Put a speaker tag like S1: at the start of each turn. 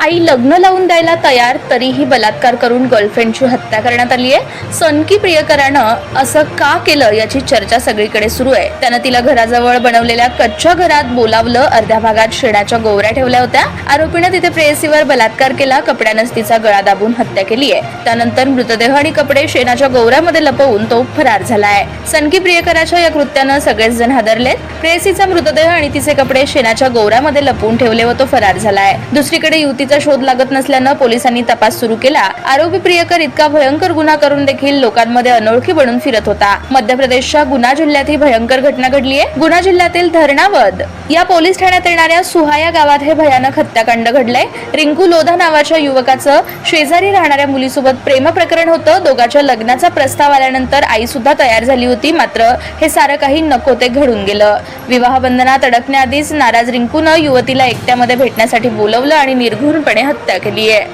S1: आई लग्न लावून द्यायला तयार तरीही बलात्कार करून गर्लफ्रेंडची हत्या करण्यात आली आहे. सनकी प्रियकरानं असं का केलं याची चर्चा सगळीकडे सुरू आहे. त्यानं तिला घराजवळ बनवलेल्या कच्च्या घरात बोलावलं अर्ध्या भागात शेणाच्या गोवऱ्या ठेवल्या होत्या. आरोपीनं तिथे प्रेयसीवर बलात्कार केला कपड्यानंच तिचा गळा दाबून हत्या केली आहे. त्यानंतर मृतदेह आणि कपडे शेणाच्या गोवऱ्यामध्ये लपवून तो फरार झाला आहे. सनकी प्रियकराच्या या कृत्यानं सगळेच जण हादरलेत. प्रेयसीचा मृतदेह आणि तिचे कपडे शेणाच्या गोवऱ्यामध्ये लपवून ठेवले व तो फरार झाला आहे. दुसरीकडे आरोपीचा शोध लागत नसल्यानं पोलिसांनी तपास सुरू केला. आरोपी प्रियकर इतका भयंकर गुन्हा करून देखील लोकांमध्ये अनोळखी बनून फिरत होता. मध्य प्रदेशच्या गुन्हा जिल्ह्यात ही भयंकर घटना घडली आहे. गुन्हा जिल्ह्यातील धरणावद या पोलीस ठाण्यात येणाऱ्या सुहाया गावात हे भयानक हत्याकांड घडलंय. रिंकू लोधा नावाच्या युवकाचं शेजारी राहणाऱ्या मुलीसोबत प्रेम प्रकरण होतं. दोघांच्या लग्नाचा प्रस्ताव आल्यानंतर आई सुद्धा तयार झाली होती. मात्र हे सारं काही नको ते घडून गेलं. विवाह बंधनात अडकण्याआधीच नाराज रिंकूनं युवतीला एकट्यामध्ये भेटण्यासाठी बोलवलं आणि निर्घृणपणे हत्या केली आहे.